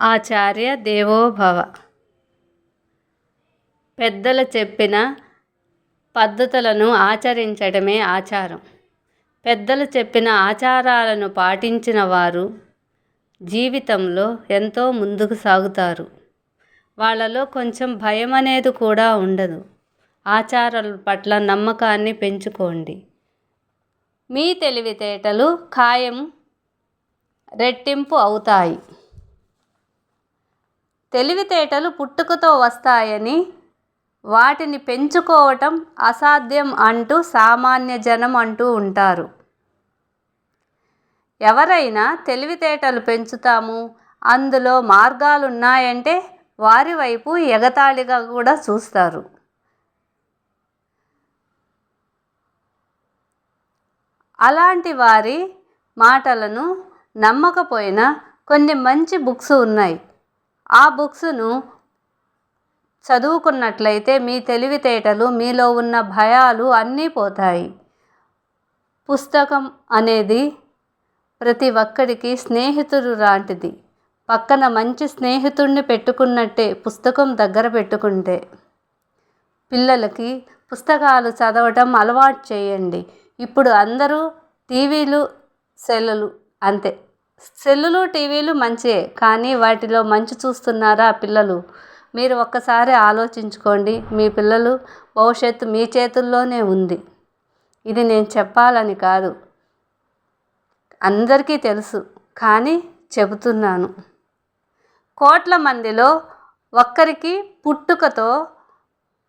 ఆచార్య దేవోభవ. పెద్దలు చెప్పిన పద్ధతులను ఆచరించడమే ఆచారం. పెద్దలు చెప్పిన ఆచారాలను పాటించిన వారు జీవితంలో ఎంతో ముందుకు సాగుతారు. వాళ్ళలో కొంచెం భయం అనేది కూడా ఉండదు. ఆచారాల పట్ల నమ్మకాన్ని పెంచుకోండి. మీ తెలివితేటలు ఖాయం రెట్టింపు అవుతాయి. తెలివితేటలు పుట్టుకతో వస్తాయని వాటిని పెంచుకోవటం అసాధ్యం అంటూ సామాన్య జనం అంటూ ఉంటారు. ఎవరైనా తెలివితేటలు పెంచుతాము అందులో మార్గాలు ఉన్నాయంటే వారి వైపు ఎగతాళిగా కూడా చూస్తారు. అలాంటి వారి మాటలను నమ్మకపోయినా కొన్ని మంచి బుక్స్ ఉన్నాయి. ఆ బుక్స్ను చదువుకున్నట్లయితే మీ తెలివితేటలు మీలో ఉన్న భయాలు అన్నీ పోతాయి. పుస్తకం అనేది ప్రతి ఒక్కరికి స్నేహితుడు లాంటిది. పక్కన మంచి స్నేహితుడిని పెట్టుకున్నట్టే పుస్తకం దగ్గర పెట్టుకుంటే పిల్లలకి పుస్తకాలు చదవటం అలవాటు చేయండి. ఇప్పుడు అందరూ టీవీలు సెల్లులు అంతే. సెల్లులు టీవీలు మంచే కానీ వాటిలో మంచి చూస్తున్నారా పిల్లలు? మీరు ఒక్కసారి ఆలోచించుకోండి మీ పిల్లలు భవిష్యత్తు మీ చేతుల్లోనే ఉంది. ఇది నేను చెప్పాలని కాదు. అందరికీ తెలుసు కానీ చెబుతున్నాను. కోట్ల మందిలో ఒక్కరికి పుట్టుకతో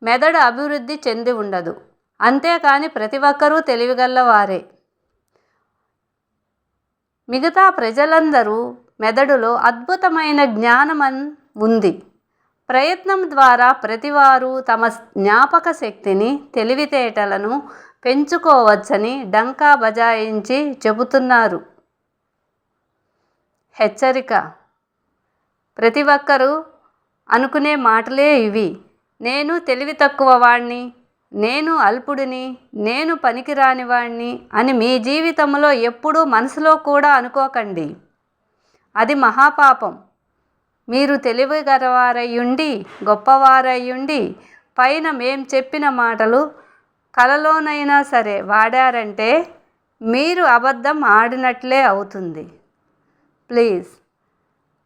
మెదడు అభివృద్ధి చెంది ఉండదు. అంతేకాని ప్రతి ఒక్కరూ తెలివిగల వారే మిగతా ప్రజలందరూ మెదడులో అద్భుతమైన జ్ఞానం ఉంది. ప్రయత్నం ద్వారా ప్రతివారు తమ జ్ఞాపక శక్తిని తెలివితేటలను పెంచుకోవచ్చని డంకా బజాయించి చెబుతున్నారు. హెచ్చరిక. ప్రతి ఒక్కరూ అనుకునే మాటలే ఇవి. నేను తెలివి తక్కువ వాణ్ణి నేను అల్పుడిని నేను పనికిరానివాణ్ణి అని మీ జీవితంలో ఎప్పుడూ మనసులో కూడా అనుకోకండి. అది మహాపాపం. మీరు తెలివిగలవారయ్యుండి గొప్పవారయ్యుండి పైన మేం చెప్పిన మాటలు కలలోనైనా సరే వాడారంటే మీరు అబద్ధం ఆడినట్లే అవుతుంది. ప్లీజ్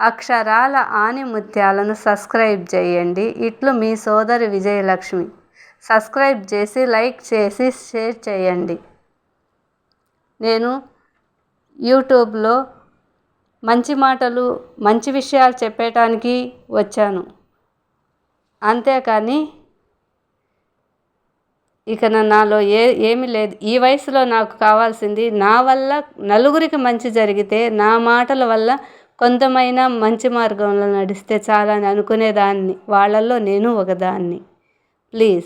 అక్షరాల ఆనిముత్యాలను సబ్స్క్రైబ్ చేయండి. ఇట్లు మీ సోదరి విజయలక్ష్మి. సబ్స్క్రైబ్ చేసి లైక్ చేసి షేర్ చేయండి. నేను యూట్యూబ్లో మంచి మాటలు మంచి విషయాలు చెప్పటానికి వచ్చాను. అంతేకాని ఇక నాలో ఏ ఏమీ లేదు. ఈ వయసులో నాకు కావాల్సింది నా వల్ల నలుగురికి మంచి జరిగితే నా మాటల వల్ల కొంతమైనా మంచి మార్గంలో నడిస్తే చాలని అనుకునేదాన్ని. వాళ్ళల్లో నేను ఒకదాన్ని. ప్లీజ్.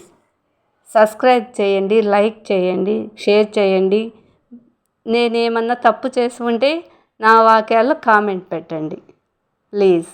సబ్స్క్రైబ్ చేయండి లైక్ చేయండి షేర్ చేయండి. నేనేమన్నా తప్పు చేసి ఉంటే నా వాక్యాల్లో కామెంట్ పెట్టండి. ప్లీజ్.